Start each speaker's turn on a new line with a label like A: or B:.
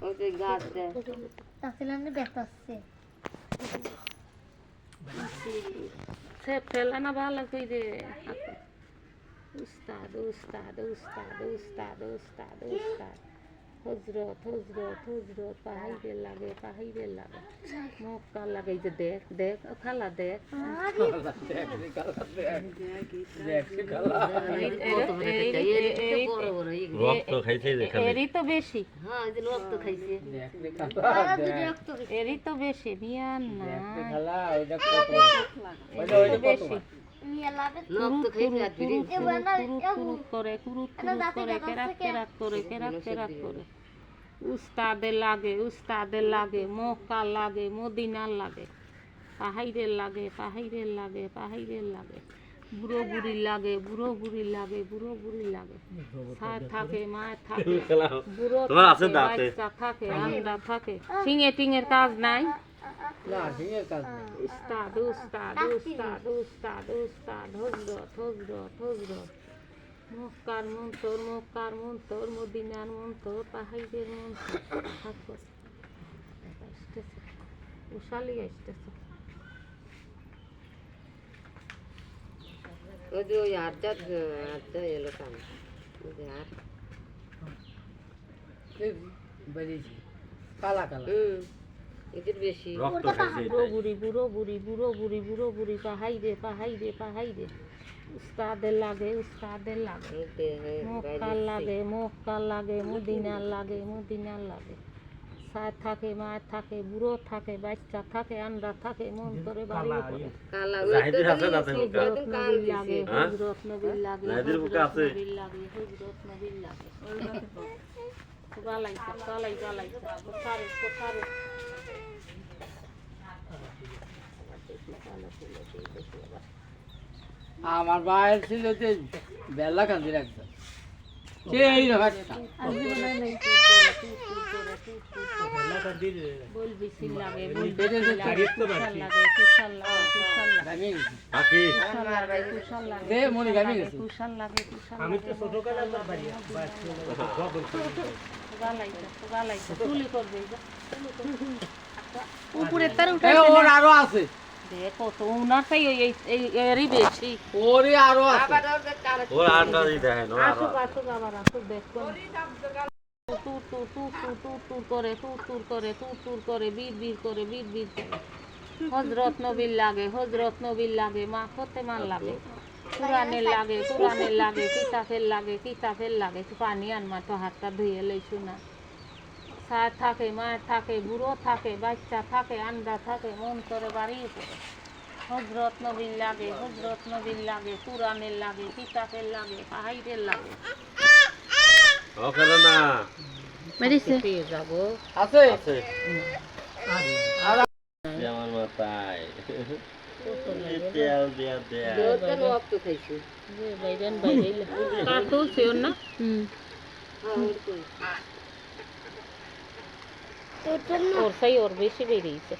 A: ওই যে গাছ দেয়
B: তাহলে বেতাচ্ছে
C: সে ফেলে না ভালো করে উস্তাদ উস্তাদ উস্তাদ উস্তাদ উস্তাদ উস্তাদ হজরত হজরত হজরত পাহাইরে লাগে পাহাইরে লাগে মক্কা লাগে এই যে দেখ দেখ ও খালা দেখ
A: বড় বড় এই
D: রক্ত খাইছে
C: এরই তো বেশি
A: হ্যাঁ এই যে রক্ত খাইছে
C: এরই তো বেশি না
E: ওইটা
C: বেশি উস্তাদের লাগে উস্তাদের লাগে মক্কা লাগে মদিনার লাগে পাহাইরের লাগে পাহাইরের লাগে পাহাইরের লাগে বুড়ো বুড়ি লাগে বুড়ো বুড়ি লাগে বুড়ো বুড়ি লাগে। থাকে মায় থাকে। বুড়ো থাকে,
D: দাঁতে?
C: থাকে আন্ডা থাকে। সিঙে টিঙের কাজ নাই? উস্তাদ উস্তাদ উস্তাদ উস্তাদ উস্তাদ হজরত হজরত হজরত। মক্কার মন্তর মক্কার মন্তর মদিনার মন্তর পাহাড়ের মন্তর। থাকো আসতেছে। উশালি আসতেছে।
A: ওই যে ওই এলো কাম ওই যে আট
E: বেরিয়েছি কালা কালা
A: হুম এদের বেশি
C: বুড়ো বুড়ি বুড়ো বুড়ি বুড়ো বুড়ি বুড়ো বুড়ি পাহাইরে পাহাইরে পাহাইরে উস্তাদের লাগে উস্তাদের লাগে মক্কার লাগে মক্কার লাগে মদিনার লাগে মদিনার লাগে সায় থাকে মায় থাকে বুড়ো থাকে বাচ্চা থাকে আন্ডা থাকে মন করে বাড়ি লাগে
D: হ্যাঁ?
C: লাগে লাগে হজরত নবীর লাগে। গালাইছে গালাই গালাইছে কোথারে কোথারে?
E: আমার বাইরে ছিল যে বেলা কান্দি রাখছে সেই একটা।
C: বলবি সিল বলবি
E: পেটে যে
C: সিল লাগে কুশাল লাগে কুশাল লাগে কুশাল লাগে
E: গামি গেছি।
D: পাখি
C: কুশাল লাগে
E: দে মনে গামি গেছি।
C: কুশাল লাগে কুশাল আমি তো ছোট কালে গালাইছে গালাইছে তুলি করবে উপরে তার
E: এ, ওর আরও আছে।
C: দেখো তো উনারটাই ওই এই- এই এরই বেশি।
E: ওরে আরও আছে।
A: আবার ওর
C: আসুক আসুক আবার আসুক দেখো টুর টুর টুর টুর টুর টুর করে টুর টুর করে টুর টুর করে, বীর বীর করে, বীর বীর করে। হজরত নবীর লাগে, হজরত নবীর লাগে, মা হতে মার লাগে, কোরআনের লাগে কোরআনের লাগে কিতাবের লাগে কিতাবের লাগে পানি আনমা তো হাতটা ধুয়ে লইছু না। সার থাকে মায়ের থাকে, বুড়ো থাকে, বাচ্চা থাকে, আন্ডা থাকে, মন করে, বাড়ি পড়ে হজরত নবীর লাগে, হজরত নবীর লাগে, কোরআনের লাগে কিতাবের লাগে পাহাইরের লাগে।
D: ও খেলো না
C: পেয়ে
E: আছে?
D: আছে. আমার মাথায় তেল দিয়া দেয়া
A: ওটা রক্ত খাইছে
C: যে বাইরেন বাইরে কার তুলছে না।
A: হ্যাঁ
C: ওর সাই ওর বেশি বেরিয়েছে